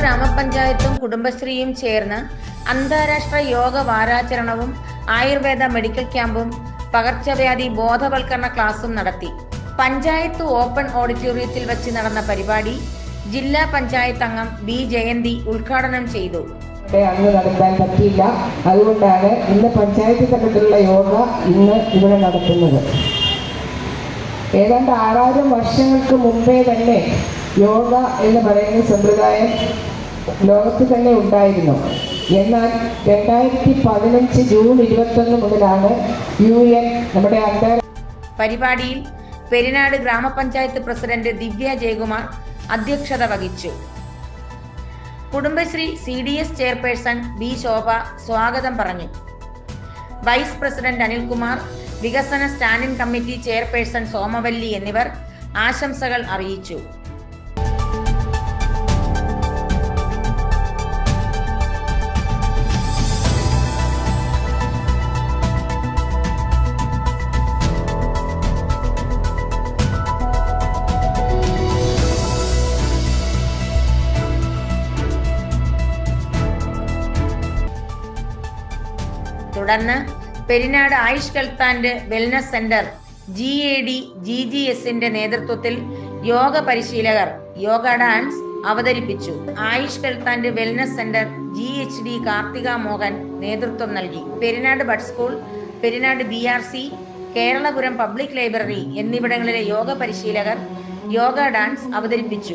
ഗ്രാമപഞ്ചായത്തും കുടുംബശ്രീയും ചേർന്ന് അന്താരാഷ്ട്ര യോഗ വാരാചരണവും ആയുർവേദ മെഡിക്കൽ ക്യാമ്പും പകർച്ചവ്യാധി ബോധവൽക്കരണ ക്ലാസും നടത്തി. പഞ്ചായത്ത് ഓപ്പൺ ഓഡിറ്റോറിയത്തിൽ വെച്ച് നടന്ന പരിപാടി ജില്ലാ പഞ്ചായത്ത് അംഗം ബി ജയന്തി ഉദ്ഘാടനം ചെയ്തു. അന്ന് നടത്താൻ പറ്റിയില്ല. അതുകൊണ്ടാണ് ഇന്ന് പഞ്ചായത്ത് തലത്തിലുള്ള യോഗ ഇന്ന് ഇവിടെ നടത്തുന്നത്. ഏതാണ്ട് ആറായിരം വർഷങ്ങൾക്ക് മുമ്പേ തന്നെ യോഗ എന്ന് പറയുന്ന സമ്പ്രദായം ലോകത്ത് തന്നെ ഉണ്ടായിരുന്നു. എന്നാൽ രണ്ടായിരത്തി പതിനഞ്ച് ജൂൺ ഇരുപത്തൊന്ന് മുതലാണ് യു എൻ നമ്മുടെ അന്താരാഷ്ട്ര പരിപാടിയിൽ പെരിനാട് ഗ്രാമപഞ്ചായത്ത് പ്രസിഡന്റ് ദിവ്യ ജയകുമാർ അധ്യക്ഷത വഹിച്ചു. Kudumbashree C D S chairperson B Shobha സ്വാഗതം പറഞ്ഞു. വൈസ് പ്രസിഡന്റ് അനിൽകുമാർ വികസന സ്റ്റാൻഡിംഗ് കമ്മിറ്റി ചെയർപേഴ്സൺ സോമവല്ലി എന്നിവർ ആശംസകൾ അറിയിച്ചു. തുടർന്ന് Perinad Ayush കൽത്താന്റെ wellness centre G A D G G എസിന്റെ നേതൃത്വത്തിൽ യോഗ പരിശീലകർ യോഗ ഡാൻസ് അവതരിപ്പിച്ചു. Ayush കൽത്താന്റെ wellness centre G H D Karthika Mohan നേതൃത്വം നൽകി. Perinad bud school Perinad B R C Keralapuram public library എന്നിവിടങ്ങളിലെ യോഗ പരിശീലകർ യോഗ ഡാൻസ് അവതരിപ്പിച്ചു.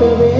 போற்றவே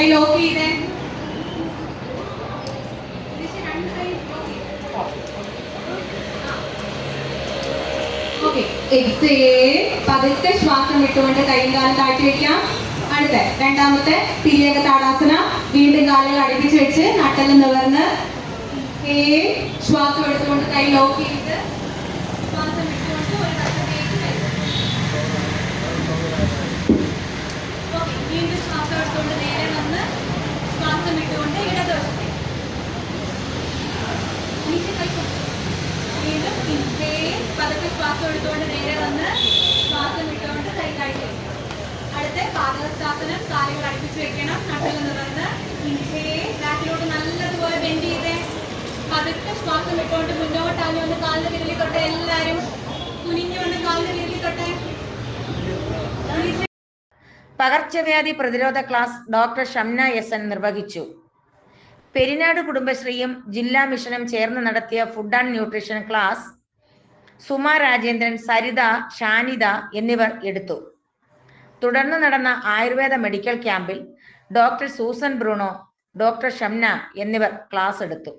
കൈ ലോക്ക് ചെയ്തേ. പതുക്കെ ശ്വാസം വിട്ടുകൊണ്ട് കൈയും കാലും താഴ്ത്തി വെക്കാം. അടുത്ത രണ്ടാമത്തെ തിരിയക താടാസന. വീണ്ടും കാലുകൾ അടുപ്പിച്ച് വെച്ച് നട്ടൽ നിവർന്ന്. ശ്വാസം എടുത്തുകൊണ്ട് കൈ ലോക്ക് ചെയ്ത് ശ്വാസം വിട്ടുകൊണ്ട് ഒരു വശത്തേക്ക് വരും ഓക്കെ വീണ്ടും ശ്വാസം എടുത്തുകൊണ്ട് നേരെ വന്ന് ശ്വാസം വിട്ടുകൊണ്ട് ഇടതുവശത്തേക്ക് വീണ്ടും ഇതേ പതുക്കെ ശ്വാസം എടുത്തുകൊണ്ട് നേരെ വന്ന് ശ്വാസം ഇട്ടുകൊണ്ട് കൈ അടുത്ത പാദഹസ്താസനം കാലുകൾ അടുപ്പിച്ച് വെക്കണം. നട്ടിൽ നിവർന്ന് ഇൻഹേൽ ബാക്കിലോട്ട് നല്ലതുപോലെ ബെൻഡ് ചെയ്തേ. പതുക്കെ ശ്വാസം ഇട്ടുകൊണ്ട് മുന്നോട്ടാഞ്ഞു വന്ന് കാലിന് പകർച്ചവ്യാധി പ്രതിരോധ class doctor Shamna S N നിർവഹിച്ചു. പെരിനാട് കുടുംബശ്രീയും ജില്ലാ മിഷനും ചേർന്ന് നടത്തിയ food and nutrition class Suma Rajendran Saritha Shanitha എന്നിവർ എടുത്തു. തുടർന്ന് നടന്ന ആയുർവേദ മെഡിക്കൽ ക്യാമ്പിൽ doctor Susan Bruno doctor Shamna എന്നിവർ ക്ലാസ് എടുത്തു.